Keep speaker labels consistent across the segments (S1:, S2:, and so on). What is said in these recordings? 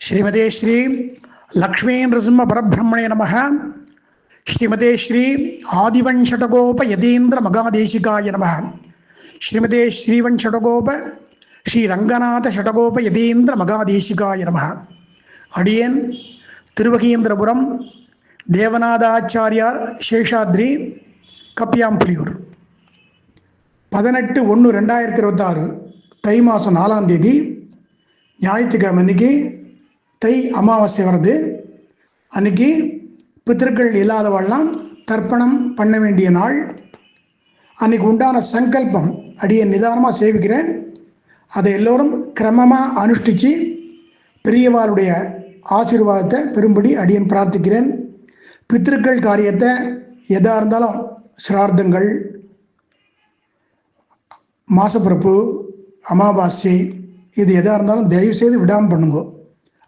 S1: ஸ்ரீமதே ஸ்ரீ லக்ஷ்மீ நரசிம்ம பரபிரம்மணே நம ஸ்ரீமதே ஸ்ரீ ஆதிவன்ஷடகோப யதீந்திர மகாதேசிகாய நம ஸ்ரீமதே ஸ்ரீவன்ஷடகோப ஸ்ரீ ரங்கநாத ஷடகோப யதீந்திர மகாதேசிகாய நம அடியேன் திருவகீந்திரபுரம் தேவநாதாச்சாரியார் சேஷாத்ரி கப்பியாம்புலியூர் பதினெட்டு ஒன்று ரெண்டாயிரத்தி இருபத்தாறு தை மாதம் நாலாம் தேதி ஞாயிற்றுக்கிழமை அன்னைக்கு தை அமாவாசை வருது. அன்னைக்கு பித்திருக்கள் இல்லாதவெல்லாம் தர்ப்பணம் பண்ண வேண்டிய நாள். அன்னைக்கு உண்டான சங்கல்பம் அடியை நிதானமாக சேவிக்கிறேன். அதை எல்லோரும் கிரமமாக அனுஷ்டித்து பெரியவாளுடைய ஆசீர்வாதத்தை பெரும்படி அடியன் பிரார்த்திக்கிறேன். பித்திருக்கள் காரியத்தை எதாக இருந்தாலும் சிரார்த்தங்கள் மாசப்பிறப்பு அமாவாசை இது எதாக இருந்தாலும் தயவுசெய்து விடாமல் பண்ணுங்க.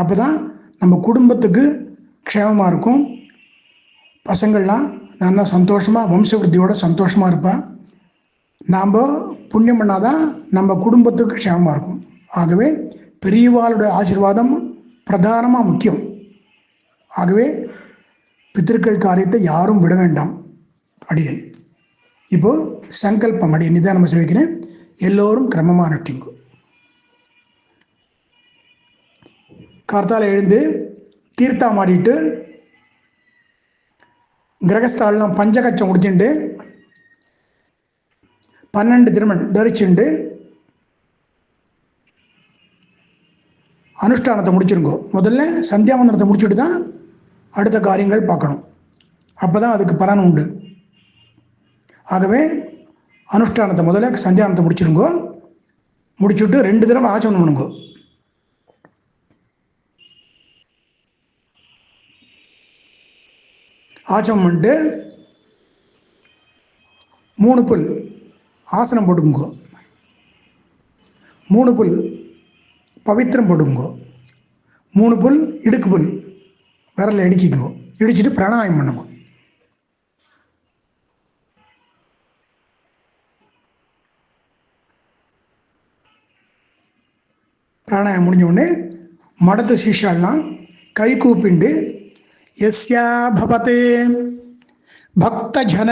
S1: அப்போ தான் நம்ம குடும்பத்துக்கு க்ஷேமமாக இருக்கும். பசங்கள்லாம் நல்லா சந்தோஷமாக வம்சவருத்தியோட சந்தோஷமாக இருப்பேன் நாம் புண்ணியம் பண்ணாதான் நம்ம குடும்பத்துக்கு க்ஷேமமாக இருக்கும். ஆகவே பெரியவாளுடைய ஆசீர்வாதம் பிரதானமாக முக்கியம். ஆகவே பித்திருக்கள் காரியத்தை யாரும் விட வேண்டாம். அடிகள் இப்போது சங்கல்பம் அடி நிதானமாக சேவிக்கிறேன் எல்லோரும் கிரமமாக நட்டிங்கும் கார்த்தால எழுந்து தீர்த்தம் ஆடிட்டு கிரகஸ்தாலெலாம் பஞ்சகச்சம் முடிச்சுண்டு பன்னெண்டு திருமண் தரிச்சுண்டு அனுஷ்டானத்தை முடிச்சிருங்கோ. முதல்ல சந்தியாவந்தனத்தை முடிச்சுட்டு தான் அடுத்த காரியங்கள் பார்க்கணும். அப்போ தான் அதுக்கு பலன் உண்டு. ஆகவே அனுஷ்டானத்தை முதல்ல சந்தியானத்தை முடிச்சிருங்கோ. முடிச்சுட்டு ரெண்டு தடவை ஆச்சமனம் பண்ணுங்கோ. ஆச்சம் பண்ணிட்டு மூணு புல். ஆசனம் போட்டுக்குங்கோ. மூணு புல் பவித்திரம் போட்டுங்கோ மூணு புல் இடுக்கு புல். விரலில் இடுக்கிக்கோ இடிச்சிட்டு பிராணாயம் பண்ணுங்க. பிராணாயம் முடிஞ்ச உடனே மடத்து சீஷாலாம் கை கூப்பிண்டு எஸ்யா பவதே பக்தஜன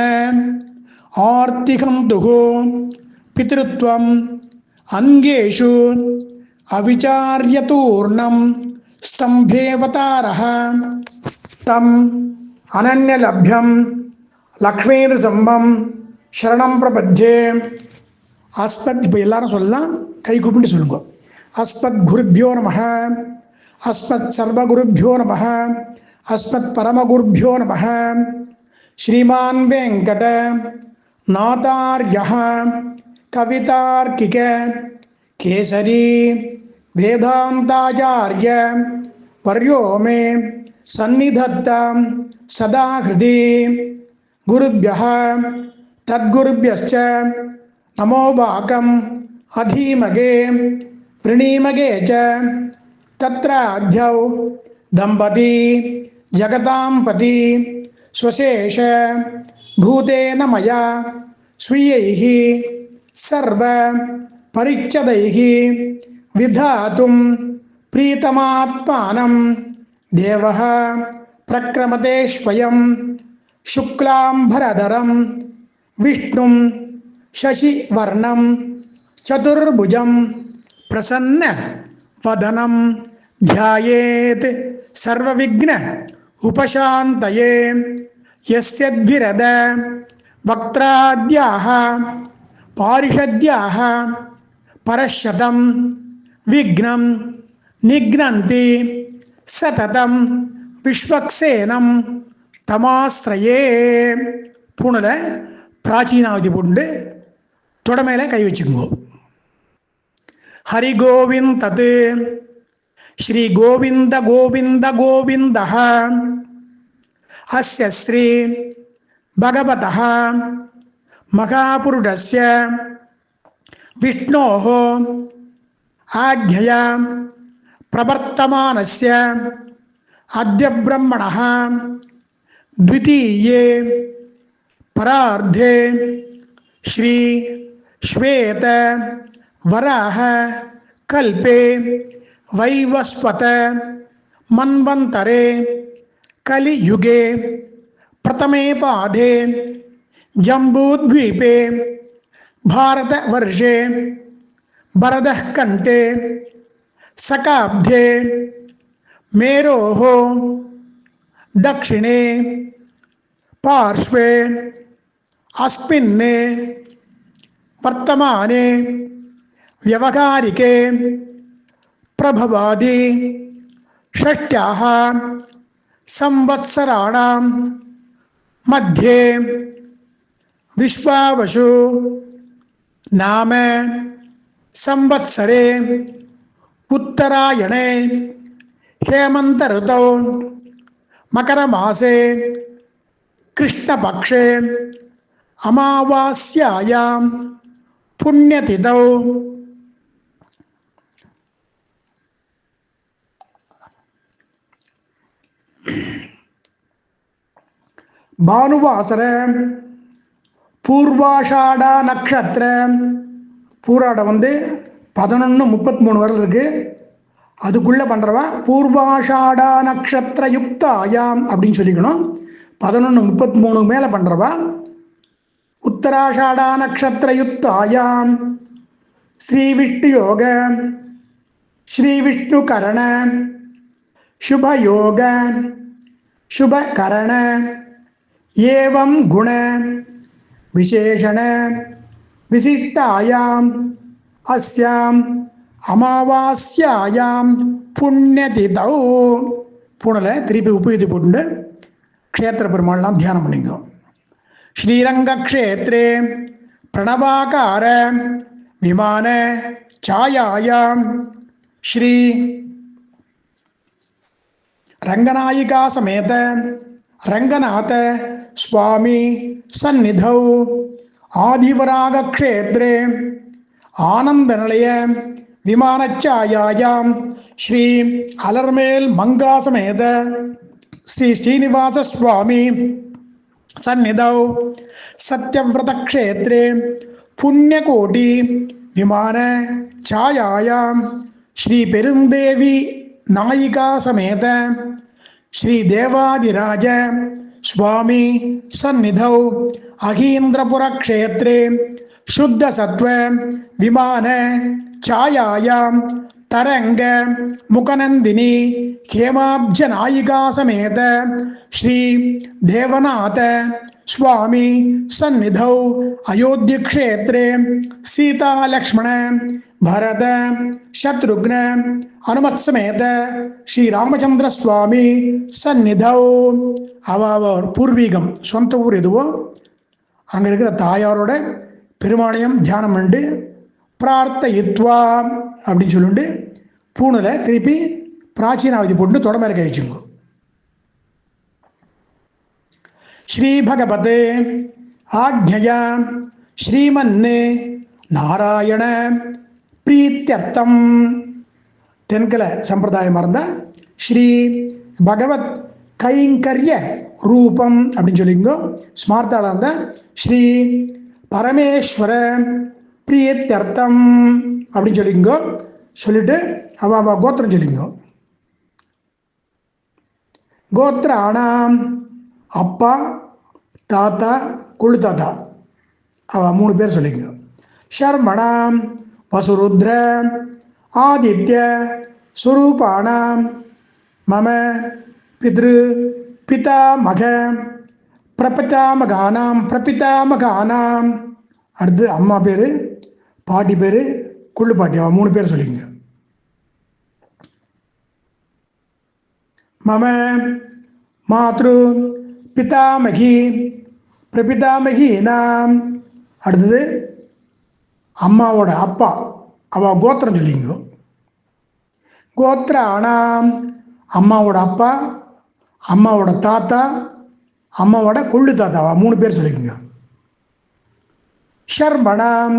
S1: ஆர்த்திகம் துகு பிதிருத்வம் அங்கேஷு அவிச்சாரியதூர்ணம் ஸ்தம்பேவதாரः தம் அனன்யலப்யம் லக்ஷ்மீர்சம்பம் சரணம் பிரபத்யே அஸ்மத் இப்போ எல்லாரும் சொல்லலாம் கை கூப்பிட்டு சொல்லுங்க அஸ்மத் குருபியோ நம அஸ்மத் சர்வகுருபியோ நம అస్మత్పరమగురుభ్యో నమ శ్రీమాన్ వెంకట నాతార్య కవితార్కిక కేసరి వేదాంతాచార్య వర్యో మే సన్నిధత్త సదా హృది గురుభ్య తద్గురుభ్యశ్చ నమోభాకం అధీమగే వృణీమగే చ తత్రాధ్యౌ దంపతి जगतां पति स्वशेष, भूतेन मया, स्वीयैः सर्वपरिच्छदैः विधातुं प्रीतमात्मानं। देवः प्रक्रमते स्वयं, शुक्लाम्भरधरं, विष्णुं शशिवर्णं, चतुर्भुजं प्रसन्न वदनं ध्यायेत् सर्वविघ्न। उपशान्तये यस्यद्भिरद वक्त्राद्याः पारिषद्याः परशतं विघ्नं निघ्नन्ति सततं விஸ்வக்சேனம் தமாஸ்திரயே பூணில் பிராச்சீனாவதி போட்டு தொடமையில் கை வச்சுக்குங்கோ ஹரி கோவிந்த் श्री गोविंद गोविंद गोविंद अस्य श्री भगवत महापुरुषस्य विष्णोः आज्ञया प्रवर्तमानस्य अद्य ब्रह्मणः द्वितीये परार्धे श्री श्वेत वराह कल्पे वैवस्वत मन्वन्तरे कलियुगे प्रथमे पादे जम्बूद्वीपे भारतवर्षे भरतः कण्ठे सकाब्धे मेरोः दक्षिणे पार्श्वे अस्मिन्ने वर्तमाने व्यवहारिके प्रभवादि षष्ट्याः संवत्सराणां मध्ये विश्वावशु नाम संवत्सरे उत्तरायणे हेमन्तऋतौ मकरमासे कृष्णपक्षे अमावास्यायां पुण्यतिथौ பானுவாசர பூர்வாஷாடா நட்சத்திர பூராடம் வந்து பதினொன்று முப்பத்தி மூணு வரல இருக்கு. அதுக்குள்ளே பண்ணுறவன் பூர்வாஷாடா நட்சத்திர யுக்த அப்படின்னு சொல்லிக்கணும். பதினொன்று முப்பத்தி மூணு மேலே பண்ணுறவா உத்தராஷாடா நட்சத்திர யுக்த அயாம் ஸ்ரீ விஷ்ணு யோக ஸ்ரீ விஷ்ணு கரண சுப யோக சுப கரண ஏவம் குண விசேஷண விசிஷ்டாயாம் அஸ்யாம் அமாவாஸ்யாயாம் புண்ணியதிதௌ. பூனலை திருப்பி உப்பு போட்டு க்ஷேத்திர பெருமாள்லாம் தியானம் பண்ணிங்க. ஸ்ரீரங்க க்ஷேத்ரே பிரணவாகார விமான சாயாயாம். ஸ்ரீ ரங்கநாயிகா சமேத ரங்கநாத स्वामी सन्निधौ आदिवराग क्षेत्रे आनंद निलय विमानचायायां श्री अलर्मेल मंगा समेत श्री श्रीनिवास स्वामी सन्निधौ सत्यव्रत क्षेत्रे पुण्यकोटि विमान छायायां श्री पेरुंदेवी नायिका समेत श्री देवादिराज स्वामी सन्निधौ अहीन्द्रपुर क्षेत्रे शुद्ध सत्व विमान छायायां तरंग मुखनंदिनी हेमाब्ज नायिका समेत श्री देवनाथ स्वामी सन्निधौ अयोध्य क्षेत्रे सीता लक्ष्मण भरत शत्रुघ्न हनुमत समेत ஸ்ரீ ராமச்சந்திர சுவாமி சந்நிதௌ அவ அவர் பூர்வீகம் சொந்த ஊர் எதுவோ அங்கே இருக்கிற தாயாரோட பெருமாளையும் தியானம் பண்ணிட்டு பிரார்த்தயித்வா அப்படின்னு சொல்லிட்டு பூணில் திருப்பி பிராச்சீனாவதி போட்டு தொட மேலே ஸ்ரீபகவதே. ஆக்ஞயா. ஸ்ரீமன்னே. நாராயண. பிரீத்தியர்த்தம். தென்கல சம்பிரதாயமாக இருந்தால் ஸ்ரீ பகவத் கைங்கரிய ரூபம் அப்படின்னு சொல்லிங்கோ. ஸ்மார்த்தாளாக இருந்தால் ஸ்ரீ பரமேஸ்வர பிரியத்தர்த்தம் அப்படின்னு சொல்லிங்கோ. சொல்லிட்டு அவ கோத்திரம் சொல்லிங்கோ. கோத்திரானாம் அப்பா தாத்தா குழு தாத்தா அவ மூணு பேர் சொல்லிங்க ஷர்மணாம் வசுருத்ர ஆதித்ய சுரூபானாம் மம பித்ரு பிதாமக பிரபிதாமகானாம் பிரபிதாமகானாம். அடுத்து அம்மா பேர் பாட்டி பேர் குள்ளு பாட்டி. அவள் மூணு பேர் சொல்லிங்க மம மாத்ரு பிதாமகி பிரபிதாமகி நாம் அடுத்தது அம்மாவோட அப்பா அவ கோத்திரம் சொல்லிங்க கோத்திர ஆனாம் அம்மாவோட அப்பா அம்மாவோட தாத்தா அம்மாவோட கொள்ளு தாத்தாவா மூணு பேர் சொல்லிக்கோங்க. ஷர்மணாம்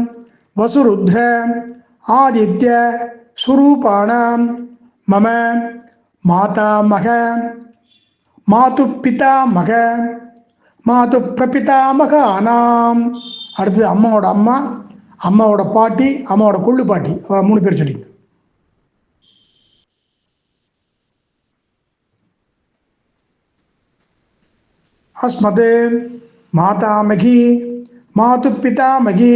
S1: வசுருத்ர ஆதித்ய சுரூபானாம். மம மாதா மக மாது பிதாமக மாது பிரபிதாமக அனாம் அடுத்தது அம்மாவோட அம்மா அம்மாவோட பாட்டி அம்மாவோட கொள்ளு பாட்டி. மூணு பேர் சொல்லி அஸ்மது மாதாமகி மாது பிதாமகி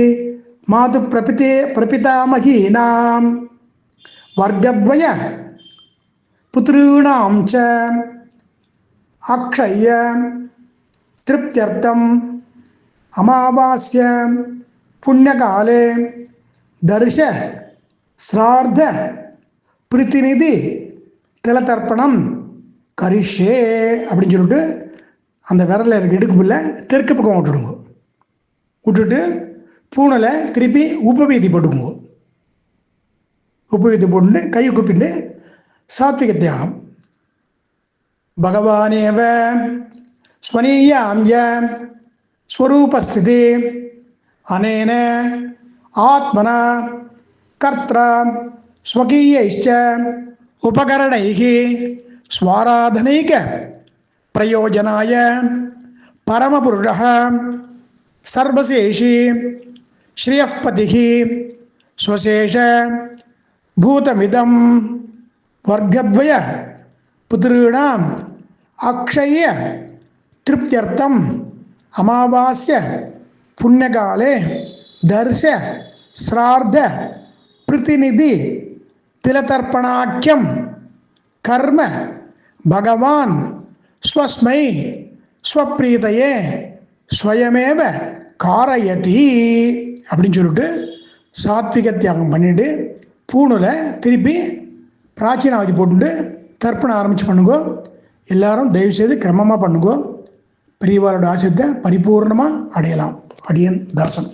S1: மாது பிரபிதே பிரபிதாமகீனாம். வர்க்கத்வய புத்ரூணாம் ச அக்ஷய திருப்தியர்த்தம் அமாவாஸ்ய புண்ணியகாலே தர்ஷ ஸ்ரார்த்த பிரதிநிதி திலதர்ப்பணம் கரிஷே அப்படின்னு சொல்லிட்டு அந்த விரலில் இருக்க இடுக்குப்புல தெற்கு பக்கம் விட்டுடுங்க. விட்டுட்டு பூனலை திருப்பி உபவீதி போட்டுக்குங்க. உபவீதி போட்டு கையை குப்பிட்டு சாத்விக தியாகம். भगवानेव स्वनीयां य स्वरूपस्थिति। अनेन आत्मना कर्त्र स्वकीयैश्च उपकरणैः स्वाराधनैक प्रयोजनाय परमपुरुषः सर्वशेषी श्रियःपतिः स्वशेष भूतमिदं वर्गद्वय। புத்திॄணாம் அக்ஷய திருப்தியர்த்தம். அமாவாசிய புண்ணியகாலே தர்ஷ ஸ்ரார்த்த பிரதிநிதி திலதர்ப்பணாக்கியம். கர்ம பகவான் ஸ்வஸ்மை ஸ்வப்ரீதையே ஸ்வயமேவ காரயதி அப்படின்னு சொல்லிட்டு சாத்விக தியாகம் பண்ணிட்டு பூணில் திருப்பி பிராச்சீனாவதி போட்டுட்டு தர்ப்பணம் ஆரம்பித்து பண்ணுங்கோ. எல்லாரும் தயவுசெய்து கிரமமாக பண்ணுங்கோ. பெரியவாரோட ஆசத்தை பரிபூர்ணமாக அடையலாம். அடியன் தாசன்